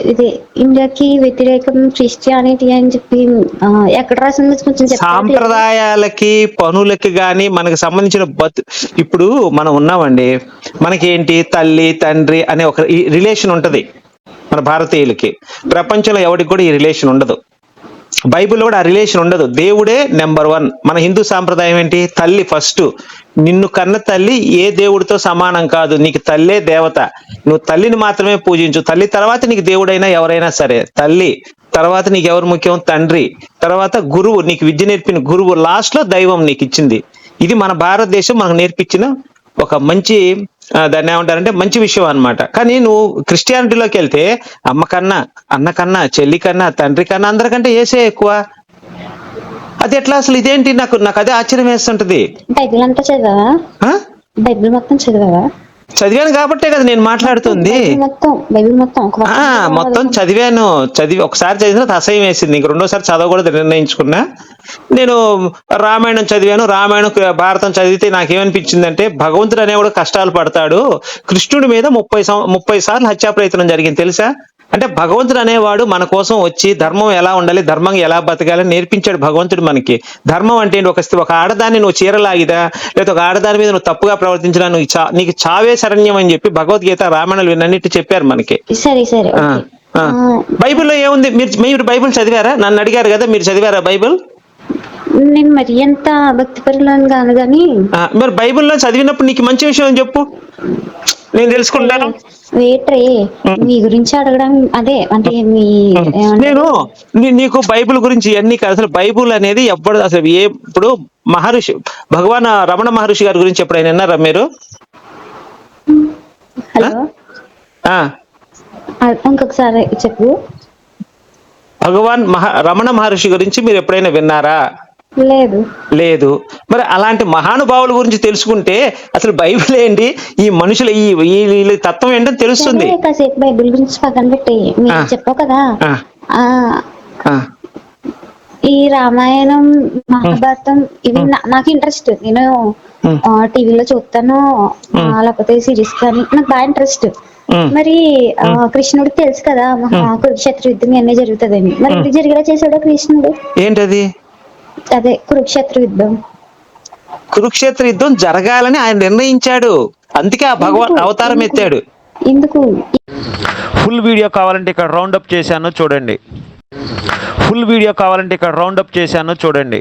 ఇది ఇండియాకి వ్యతిరేకం క్రిస్టియానిటీ అని చెప్పి ఎక్కడ రాసింది కొంచెం సాంప్రదాయాలకి పనులకి గాని మనకు సంబంధించిన బతు ఇప్పుడు మనం ఉన్నామండి మనకేంటి తల్లి తండ్రి అనే ఒక రిలేషన్ ఉంటది మన భారతీయులకి. ప్రపంచంలో ఎవరికి కూడా ఈ రిలేషన్ ఉండదు. బైబిల్లో కూడా ఆ రిలేషన్ ఉండదు. దేవుడే నెంబర్ వన్. మన హిందూ సాంప్రదాయం ఏంటి? తల్లి ఫస్ట్. నిన్ను కన్న తల్లి ఏ దేవుడితో సమానం కాదు. నీకు తల్లే దేవత. నువ్వు తల్లిని మాత్రమే పూజించు. తల్లి తర్వాత నీకు దేవుడైనా ఎవరైనా సరే. తల్లి తర్వాత నీకు ఎవరు ముఖ్యం? తండ్రి. తర్వాత గురువు. నీకు విద్య నేర్పిన గురువు. లాస్ట్లో దైవం నీకు ఇచ్చింది. ఇది మన భారతదేశం మనకు నేర్పించిన ఒక మంచి దాన్ని ఏమంటారంటే మంచి విషయం అన్నమాట. కానీ నువ్వు క్రిస్టియానిటీలోకి వెళ్తే అమ్మ కన్నా అన్న కన్నా చెల్లి కన్నా తండ్రి కన్నా అందరికంటే ఏసే ఎక్కువ. అది ఎట్లా అసలు? ఇదేంటి? నాకు నాకు అదే ఆశ్చర్యం వేస్తుంటది. బైబిల్ అంతా చదివావా? ఆ? బైబిల్ మొత్తం చదివావా? చదివాను కాబట్టే కదా నేను మాట్లాడుతుంది. మొత్తం చదివాను. చదివి ఒకసారి చదివిన అసహ్యం వేసింది. ఇంక రెండోసారి చదవకూడదు నిర్ణయించుకున్నా. నేను రామాయణం చదివాను. రామాయణం భారతం చదివితే నాకేమనిపించిందంటే భగవంతుడు అనేవాడు కష్టాలు పడతాడు. కృష్ణుడి మీద ముప్పై ముప్పై సార్లు హత్యా ప్రయత్నం జరిగింది. తెలుసా? అంటే భగవంతుడు అనేవాడు మన కోసం వచ్చి ధర్మం ఎలా ఉండాలి ధర్మం ఎలా బతకాలని నేర్పించాడు భగవంతుడు మనకి. ధర్మం అంటే ఏంటి? ఒక ఒక ఆడదాన్ని నువ్వు చీరలాగిదా? లేదా ఒక ఆడదాని మీద నువ్వు తప్పుగా ప్రవర్తించినా నువ్వు చా నీకు చావే శరణ్యం అని చెప్పి భగవద్గీత రామాయణాలు ఇవన్నీ చెప్పారు మనకి. బైబిల్లో ఏముంది? మీరు మీరు బైబిల్ చదివారా? నన్ను అడిగారు కదా మీరు చదివారా బైబిల్? నేను మరీ అంత భక్తిపరులను కాను కానీ మరి బైబిల్లో చదివినప్పుడు నీకు మంచి విషయం చెప్పు? నేను తెలుసుకుంటాను. వేట్రే మీ గురించి అడగడం అదే అంటే మీ? నేను నీకు బైబిల్ గురించి కాదు అసలు బైబిల్ అనేది ఎప్పుడు అసలు ఏ ఇప్పుడు మహర్షి భగవాన్ రమణ మహర్షి గారి గురించి ఎప్పుడైనా విన్నారా మీరు? హలో. ఇంకొకసారి చెప్పు. భగవాన్ మహ రమణ మహర్షి గురించి మీరు ఎప్పుడైనా విన్నారా? లేదు. లేదు. మరి అలాంటి మహానుభావుల గురించి తెలుసుకుంటే అసలు బైబిల్ ఏంటి? ఈ మనుషుల ఈ వీళ్ళ తత్వం ఏంటో తెలుస్తుంది. కాసేపు బైబిల్ గురించి పక్కన పెట్టి మీరు. చెప్పావు కదా. ఈ రామాయణం మహాభారతం ఇవి నాకు ఇంట్రెస్ట్ నేను. టీవీలో చూస్తాను. లేకపోతే సిరీస్ కానీ నాకు బాగా ఇంట్రెస్ట్. మరి కృష్ణుడికి తెలుసు కదా మహా కురుక్షేత్ర యుద్ధం అన్నీ జరుగుతుందని మరి ఇది జరిగేలా చేశాడు కృష్ణుడు? ఏంటది? అదే కురుక్షేత్ర యుద్ధం. కురుక్షేత్ర యుద్ధం జరగాలని ఆయన నిర్ణయించాడు. అందుకే ఆ భగవాన్? అవతారం? ఎత్తాడు. ఎందుకు? ఫుల్ వీడియో కావాలంటే ఇక్కడ రౌండ్ అప్ చేశాను చూడండి. ఫుల్ వీడియో కావాలంటే ఇక్కడ రౌండ్ అప్ చేశాను చూడండి.